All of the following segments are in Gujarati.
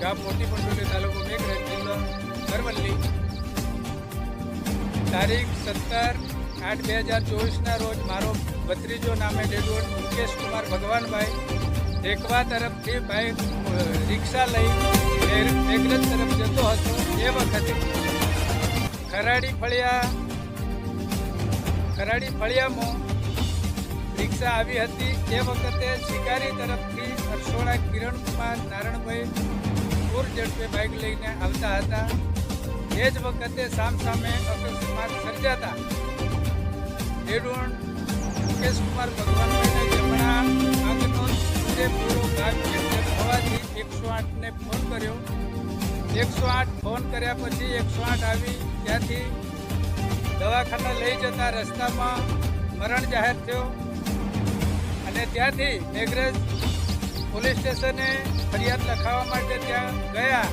ગામ મોટી પંડોલી તાલુકો મેઘરજ જિલ્લો અરવલ્લી. તારીખ સત્તર આઠ બે હજાર ચોવીસના રોજ મારો ભત્રીજો નામે ડેડવોટ મુકેશ કુમાર ભગવાનભાઈ ટેકવા તરફથી અ, રિક્ષા લઈ મેઘરજ તરફ જતો હતો એ વખતે. ખરાડી ફળિયા ખરાડી ફળિયામાં રિક્ષા આવી હતી. તે વખતે શિકારી તરફથી અરસોડા કિરણકુમાર નારણભાઈ પૂર ઝડપે બાઇક લઈને આવતા હતા. એ જ વખતે સામસામે અકસ્માત સર્જાતા. ડેડુણ મુકેશકુમાર ભગવાનભાઈને જમણા આંખનો પૂરેપૂરો ભાગ હોવાથી એકસો આઠને ફોન કર્યો. એકસો આઠ ફોન કર્યા પછી એકસો આઠ આવી ત્યાંથી દવાખાના લઈ જતા રસ્તામાં મરણ જાહેર થયો. અને ત્યાંથી મેઘરજ પોલીસ સ્ટેશને ફરિયાદ લખાવવા માટે ત્યાં ગયા.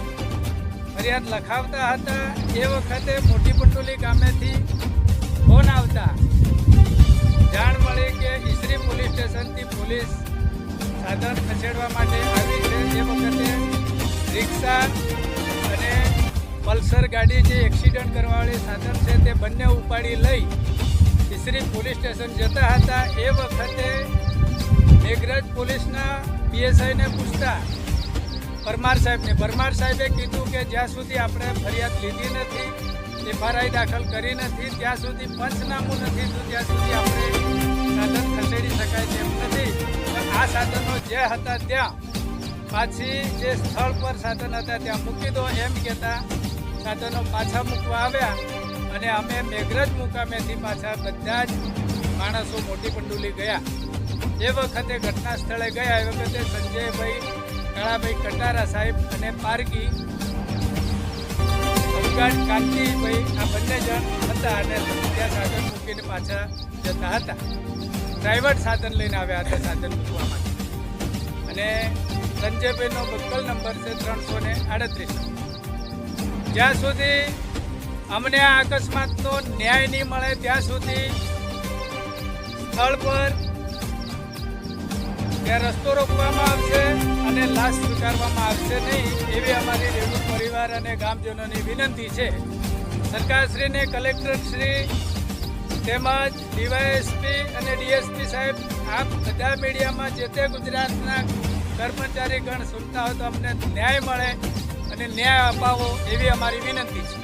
ફરિયાદ લખાવતા હતા. એ વખતે મોટી પટોલી ગામેથી ફોન આવતા. જાણ મળી કે ઈસરી પોલીસ સ્ટેશનથી પોલીસ સાધન ખસેડવા માટે આવી છે. એ વખતે રિક્ષા અને પલ્સર ગાડી જે એક્સિડન્ટ કરવાવાળી સાધન છે તે બંને ઉપાડી લઈ ઈસરી પોલીસ સ્ટેશન જતા હતા. એ વખતે મેઘરજ પોલીસના પીએસઆઈને પૂછતા, પરમાર સાહેબને. પરમાર સાહેબે કીધું કે જ્યાં સુધી આપણે ફરિયાદ લીધી નથી, એફઆરઆઈ દાખલ કરી નથી, ત્યાં સુધી પંચનામું નથી, તો ત્યાં સુધી આપણે સાધન ખસેડી શકાય તેમ નથી. આ સાધનો જે હતા ત્યાં, પાછી જે સ્થળ પર સાધન હતા ત્યાં મૂકી દો એમ કહેતા સાધનો પાછા મૂકવા આવ્યા. અને અમે મેઘરજ મુકામેથી પાછા બધા જ માણસો મોટી પંડુલી ગયા. એ વખતે ઘટના સ્થળે ગયા. એ વખતે સંજયભાઈ, કાળાભાઈ કટારા સાહેબ અને પારકી અવગાડ કાંતિભાઈ આ બંને જણ હતા અને ત્યાં સાધન મૂકીને પાછા જતા હતા. ડ્રાઈવર સાધન લઈને આવ્યા હતા સાધન મૂકવા માટે. અને સંજયભાઈનો બક્કલ નંબર છે ત્રણસો ને આડત્રીસ. જ્યાં સુધી અમને આ અકસ્માતનો ન્યાય નહીં મળે, ત્યાં સુધી સ્થળ પર ત્યાં રસ્તો રોકવામાં આવશે અને લાશ સ્વીકારવામાં આવશે નહીં એવી અમારી રેણુ પરિવાર અને ગામજનોની વિનંતી છે. સરકારશ્રીને કલેક્ટરશ્રી તેમજ ડીવાયએસપી અને ડીએસપી સાહેબ, આપ બધા મીડિયામાં જે તે ગુજરાતના કર્મચારીગણ સુનતા હોય તો અમને ન્યાય મળે અને ન્યાય અપાવો એવી અમારી વિનંતી છે.